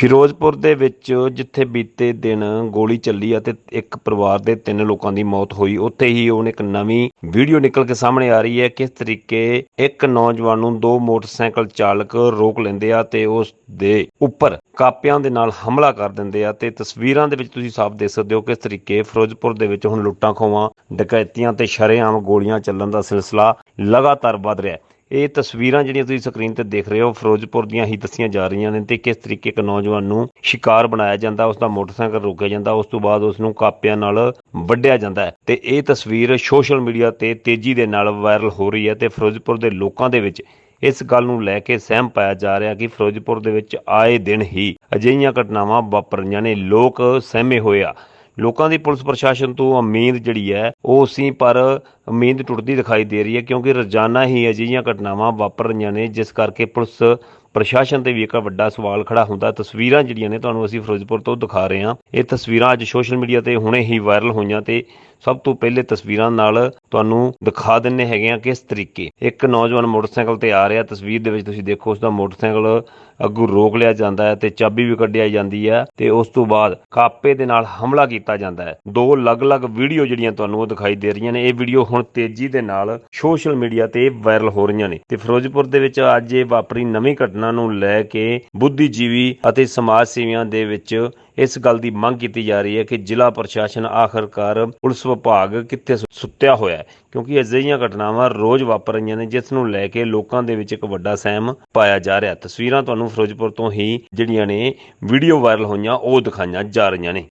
ਫਿਰੋਜ਼ਪੁਰ ਦੇ ਵਿੱਚ ਜਿੱਥੇ ਬੀਤੇ ਦਿਨ ਗੋਲੀ ਚੱਲੀ ਅਤੇ ਇੱਕ ਪਰਿਵਾਰ ਦੇ ਤਿੰਨ ਲੋਕਾਂ ਦੀ ਮੌਤ ਹੋਈ, ਉੱਥੇ ਹੀ ਹੁਣ ਇੱਕ ਨਵੀਂ ਵੀਡੀਓ ਨਿਕਲ ਕੇ ਸਾਹਮਣੇ ਆ ਰਹੀ ਹੈ। ਕਿਸ ਤਰੀਕੇ ਇੱਕ ਨੌਜਵਾਨ ਨੂੰ ਦੋ ਮੋਟਰਸਾਈਕਲ ਚਾਲਕ ਰੋਕ ਲੈਂਦੇ ਆ ਤੇ ਉਸ ਦੇ ਉੱਪਰ ਕਾਪਿਆਂ ਦੇ ਨਾਲ ਹਮਲਾ ਕਰ ਦਿੰਦੇ ਆ ਤੇ ਤਸਵੀਰਾਂ ਦੇ ਵਿੱਚ ਤੁਸੀਂ ਸਾਫ਼ ਦੇਖ ਸਕਦੇ ਹੋ ਕਿਸ ਤਰੀਕੇ ਫਿਰੋਜ਼ਪੁਰ ਦੇ ਵਿੱਚ ਹੁਣ ਲੁੱਟਾਂ ਖੋਵਾਂ ਡਕੈਤੀਆਂ ਤੇ ਸ਼ਰੇਆਮ ਗੋਲੀਆਂ ਚੱਲਣ ਦਾ ਸਿਲਸਿਲਾ ਲਗਾਤਾਰ ਵੱਧ ਰਿਹਾ ਹੈ। ਇਹ ਤਸਵੀਰਾਂ ਜਿਹੜੀਆਂ ਤੁਸੀਂ ਸਕਰੀਨ ਤੇ ਦੇਖ ਰਹੇ ਹੋ, ਫਿਰੋਜ਼ਪੁਰ ਦੀਆਂ ਹੀ ਦੱਸੀਆਂ ਜਾ ਰਹੀਆਂ ਨੇ ਤੇ ਕਿਸ ਤਰੀਕੇ ਇੱਕ ਨੌਜਵਾਨ ਨੂੰ ਸ਼ਿਕਾਰ ਬਣਾਇਆ ਜਾਂਦਾ ਉਸ ਦਾ ਮੋਟਰਸਾਈਕਲ ਰੋਕਿਆ ਜਾਂਦਾ, ਉਸ ਤੋਂ ਬਾਅਦ ਉਸ ਨੂੰ ਕਾਪਿਆਂ ਨਾਲ ਵੱਢਿਆ ਜਾਂਦਾ ਹੈ। ਤੇ ਇਹ ਤਸਵੀਰ ਸੋਸ਼ਲ ਮੀਡੀਆ ਤੇ ਤੇਜ਼ੀ ਦੇ ਨਾਲ ਵਾਇਰਲ ਹੋ ਰਹੀ ਹੈ ਤੇ ਫਿਰੋਜ਼ਪੁਰ ਦੇ ਲੋਕਾਂ ਦੇ ਵਿੱਚ ਇਸ ਗੱਲ ਨੂੰ ਲੈ ਕੇ ਸਹਿਮ ਪਾਇਆ ਜਾ ਰਿਹਾ ਕਿ ਫਿਰੋਜ਼ਪੁਰ ਦੇ ਵਿੱਚ ਆਏ ਦਿਨ ਹੀ ਅਜਿਹੀਆਂ ਘਟਨਾਵਾਂ ਵਾਪਰ ਰਹੀਆਂ ਨੇ, ਲੋਕ ਸਹਿਮੇ ਹੋਏ ਆ। ਲੋਕਾਂ ਦੀ ਪੁਲਿਸ ਪ੍ਰਸ਼ਾਸਨ ਤੋਂ ਉਮੀਦ ਜਿਹੜੀ ਹੈ, ਉਹ ਅਸੀਂ ਪਰ ਉਮੀਦ ਟੁੱਟਦੀ ਦਿਖਾਈ ਦੇ ਰਹੀ ਹੈ ਕਿਉਂਕਿ ਰੋਜ਼ਾਨਾ ਹੀ ਅਜਿਹੀਆਂ ਘਟਨਾਵਾਂ ਵਾਪਰ ਰਹੀਆਂ ਨੇ, ਜਿਸ ਕਰਕੇ ਪੁਲਿਸ ਪ੍ਰਸ਼ਾਸਨ ਤੇ ਵੀ ਇੱਕ ਵੱਡਾ ਸਵਾਲ ਖੜਾ ਹੁੰਦਾ। ਤਸਵੀਰਾਂ ਜਿਹੜੀਆਂ ਨੇ ਤੁਹਾਨੂੰ ਅਸੀਂ ਫਿਰੋਜ਼ਪੁਰ ਤੋਂ ਦਿਖਾ ਰਹੇ ਹਾਂ। ਇਹ ਤਸਵੀਰਾਂ ਅੱਜ ਸੋਸ਼ਲ ਮੀਡੀਆ ਤੇ ਹੁਣੇ ਹੀ ਵਾਇਰਲ ਹੋਈਆਂ ਤੇ ਸਭ ਤੋਂ ਪਹਿਲੇ ਤਸਵੀਰਾਂ ਨਾਲ ਤੁਹਾਨੂੰ ਦਿਖਾ ਦਿੰਨੇ ਹੈਗੇ ਆ ਕਿਸ ਤਰੀਕੇ। ਇੱਕ ਨੌਜਵਾਨ ਮੋਟਰਸਾਈਕਲ ਤੇ ਆ ਰਿਹਾ। ਤਸਵੀਰ ਦੇ ਵਿੱਚ ਤੁਸੀਂ ਦੇਖੋ ਉਸ ਦਾ ਮੋਟਰਸਾਈਕਲ ਅੱਗੋਂ ਰੋਕ ਲਿਆ ਜਾਂਦਾ ਹੈ ਤੇ ਚਾਬੀ ਵੀ ਕੱਢਿਆ ਜਾਂਦੀ ਹੈ ਤੇ ਉਸ ਤੋਂ ਬਾਅਦ ਕਾਪੇ ਦੇ ਨਾਲ ਹਮਲਾ ਕੀਤਾ ਜਾਂਦਾ ਹੈ। ਦੋ ਅਲੱਗ-ਅਲੱਗ ਵੀਡੀਓ ਜਿਹੜੀਆਂ ਤੁਹਾਨੂੰ ਉਹ ਦਿਖਾਈ ਦੇ ਰਹੀਆਂ ਨੇ। ਇਹ ਵੀਡੀਓ ਹੁਣ ਤੇਜ਼ੀ ਦੇ ਨਾਲ ਸੋਸ਼ਲ ਮੀਡੀਆ ਤੇ ਵਾਇਰਲ ਹੋ ਰਹੀਆਂ ਨੇ ਤੇ ਫਿਰੋਜ਼ਪੁਰ ਦੇ ਵਿੱਚ ਅੱਜ ਇਹ ਵਾਪਰੀ ਨਵੀਂ ਘਟਨਾ ਨੂੰ ਲੈ ਕੇ ਬੁੱਧੀਜੀਵੀ ਅਤੇ ਸਮਾਜ ਸੇਵੀਆਂ ਦੇ ਵਿੱਚ ਇਸ ਗੱਲ ਦੀ ਮੰਗ ਕੀਤੀ ਜਾ ਰਹੀ ਹੈ ਕਿ ਜ਼ਿਲ੍ਹਾ ਪ੍ਰਸ਼ਾਸਨ ਆਖਰਕਾਰ ਪੁਲਿਸ ਵਿਭਾਗ ਕਿੱਥੇ ਸੁ- ਸੁੱਤਿਆ ਹੋਇਆ ਹੈ, ਕਿਉਂਕਿ ਅਜਿਹੀਆਂ ਘਟਨਾਵਾਂ ਰੋਜ਼ ਵਾਪਰ ਰਹੀਆਂ ਨੇ, ਜਿਸ ਨੂੰ ਲੈ ਕੇ ਲੋਕਾਂ ਦੇ ਵਿੱਚ ਇੱਕ ਵੱਡਾ ਸਹਿਮ ਪਾਇਆ ਜਾ ਰਿਹਾ ਤਸਵੀਰਾਂ ਤੁਹਾਨੂੰ ਫਿਰੋਜ਼ਪੁਰ ਤੋਂ ਹੀ ਜਿਹੜੀਆਂ ਨੇ, ਵੀਡੀਓ ਵਾਇਰਲ ਹੋਈਆਂ, ਉਹ ਦਿਖਾਈਆਂ ਜਾ ਰਹੀਆਂ ਨੇ।